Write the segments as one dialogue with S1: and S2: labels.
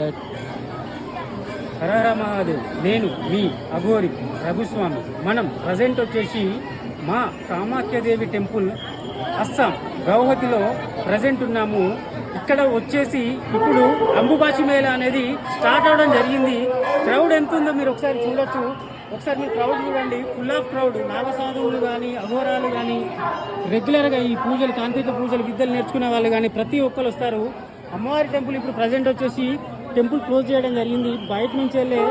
S1: Right హరహర మహాదేవ్ నేను మీ అఘోరి రఘుస్వామి. మనం present వచ్చేసి మా కామాఖ్యదేవి టెంపుల్ అస్సాం. గౌహతిలో ప్రజెంట్ ఉన్నాము. ఇక్కడ వచ్చేసి ఇప్పుడు అంబుబాచి మేళ అనేది స్టార్ట్ అవడం జరిగింది. క్రౌడ్ ఎంత ఉందో మీరు ఒకసారి చూడొచ్చు. ఒకసారి మీరు క్రౌడ్ చూడండి. ఫుల్ ఆఫ్ క్రౌడ్ నాగసాధువులు కానీ అఘోరాలు కానీ రెగ్యులర్గా ఈ పూజలు తాంత్రిక పూజలు విద్యలు నేర్చుకునే వాళ్ళు కానీ ప్రతి ఒక్కరు వస్తారు. అమ్మవారి టెంపుల్ ఇప్పుడు ప్రజెంట్ వచ్చేసి టెంపుల్ క్లోజ్ చేయడం జరిగింది. బయట నుంచి వెళ్ళే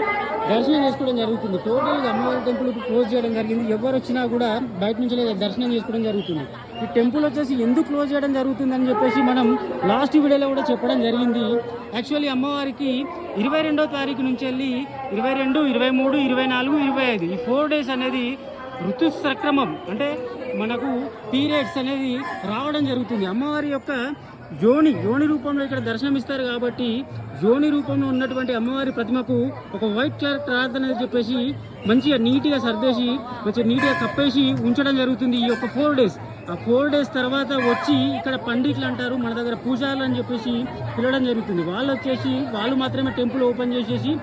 S1: దర్శనం చేసుకోవడం జరుగుతుంది. టోటల్గా అమ్మవారి టెంపుల్ ఇప్పుడు క్లోజ్ చేయడం జరిగింది. ఎవరు వచ్చినా కూడా బయట నుంచి వెళ్ళి దర్శనం చేసుకోవడం జరుగుతుంది. ఈ టెంపుల్ వచ్చేసి ఎందుకు క్లోజ్ చేయడం జరుగుతుంది అని చెప్పేసి మనం లాస్ట్ వీడియోలో కూడా చెప్పడం జరిగింది. యాక్చువల్లీ అమ్మవారికి ఇరవై రెండో తారీఖు నుంచి వెళ్ళి ఇరవై రెండు ఇరవై మూడు ఇరవై నాలుగు ఇరవై ఐదు ఈ ఫోర్ డేస్ అనేది ఋతుసక్రమం అంటే మనకు పీరియడ్స్ అనేది రావడం జరుగుతుంది. అమ్మవారి యొక్క యోని యోని రూపంలో ఇక్కడ దర్శనమిస్తారు కాబట్టి యోని రూపంలో ఉన్నటువంటి అమ్మవారి ప్రతిమకు ఒక వైట్ కలర్ క్లాత్ అనేది చెప్పేసి మంచిగా నీట్గా సర్దేసి మంచిగా నీట్గా కప్పేసి ఉంచడం జరుగుతుంది ఈ యొక్క ఫోర్ డేస్ ఆ ఫోర్ డేస్ తర్వాత వచ్చి ఇక్కడ పండిట్లు అంటారు మన దగ్గర పూజారులు అని చెప్పేసి పిలవడం జరుగుతుంది. వాళ్ళు వచ్చేసి వాళ్ళు మాత్రమే టెంపుల్ ఓపెన్ చేసేసి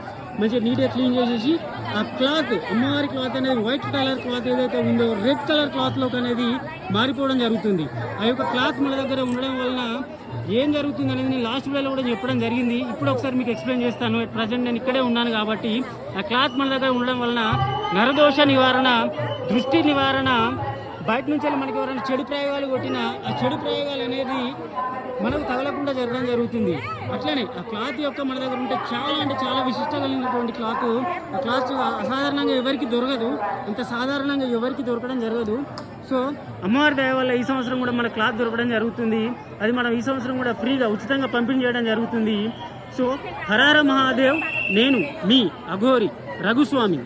S1: మంచిగా నీట్గా క్లీన్ చేసేసి ఆ క్లాత్ అమ్మవారి క్లాత్ అనేది వైట్ కలర్ క్లాత్ ఏదైతే ఉందో రెడ్ కలర్ క్లాత్లోకి అనేది మారిపోవడం జరుగుతుంది. ఆ యొక్క క్లాత్ మన దగ్గర ఉండడం వలన ఏం జరుగుతుంది అనేది నేను లాస్ట్ వేలో కూడా చెప్పడం జరిగింది. ఇప్పుడు ఒకసారి మీకు ఎక్స్ప్లెయిన్ చేస్తాను. ప్రజెంట్ నేను ఇక్కడే ఉన్నాను కాబట్టి ఆ క్లాత్ మన దగ్గర ఉండడం వలన నరదోష నివారణ దృష్టి నివారణ బయట నుంచి మనకి ఎవరైనా చెడు ప్రయోగాలు కొట్టినా ఆ చెడు ప్రయోగాలు అనేది మనకు తగలకుండా జరగడం జరుగుతుంది. అట్లనే ఆ క్లాత్ యొక్క మన దగ్గర ఉంటే చాలా అంటే చాలా విశిష్ట కలిగినటువంటి క్లాత్. ఆ క్లాత్ అసాధారణంగా ఎవరికి దొరకదు. ఇంత సాధారణంగా ఎవరికి దొరకడం జరగదు. సో అమ్మవారి దయ వల్ల ఈ సంవత్సరం కూడా మన క్లాత్ దొరకడం జరుగుతుంది. అది మనం ఈ సంవత్సరం కూడా ఫ్రీగా ఉచితంగా పంపిణీ చేయడం జరుగుతుంది. సో హరార మహాదేవ్ నేను మీ అఘోరి రఘుస్వామి.